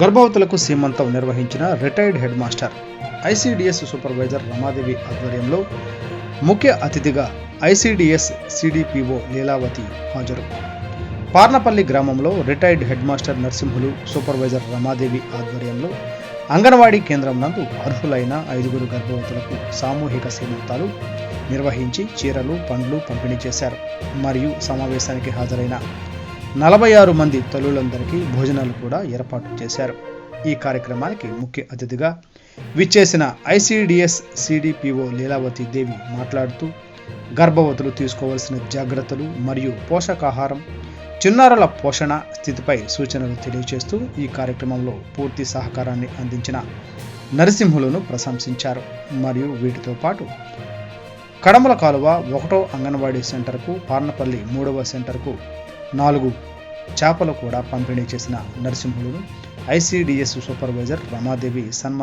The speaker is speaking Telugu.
గర్భవతులకు సీమంతం నిర్వహించిన retired head master ICDS supervisor Ramadevi ఆధ్వర్యంలో ముఖ్య అతిథిగా ఐసీడిఎస్ సిడిపిఓ లీలావతి హాజరు. పార్నపల్లి గ్రామంలో retired head master Narasimhulu supervisor Ramadevi ఆధ్వర్యంలో అంగన్వాడీ కేంద్రం నందు అర్హులైన ఐదుగురు గర్భవతులకు సామూహిక సీమంతాలు నిర్వహించి చీరలు పండ్లు పంపిణీ చేశారు. మరియు సమావేశానికి హాజరైన నలభై ఆరు మంది తల్లులందరికీ భోజనాలు కూడా ఏర్పాటు చేశారు. ఈ కార్యక్రమానికి ముఖ్య అతిథిగా విచ్చేసిన ఐసీడీఎస్ సిడిపిఓ లీలావతి దేవి మాట్లాడుతూ గర్భవతులు తీసుకోవాల్సిన జాగ్రత్తలు మరియు పోషకాహారం చిన్నారుల పోషణ స్థితిపై సూచనలు తెలియజేస్తూ ఈ కార్యక్రమంలో పూర్తి సహకారాన్ని అందించిన నరసింహులను ప్రశంసించారు. మరియు వీటితో పాటు కడమల కాలువ ఒకటో అంగన్వాడీ సెంటర్కు పార్నపల్లి మూడవ సెంటర్కు నాలుగు చేపలు కూడా పంపిణీ చేసిన నరసింహులను ఐసీడీఎస్ సూపర్వైజర్ రమాదేవి సన్మాన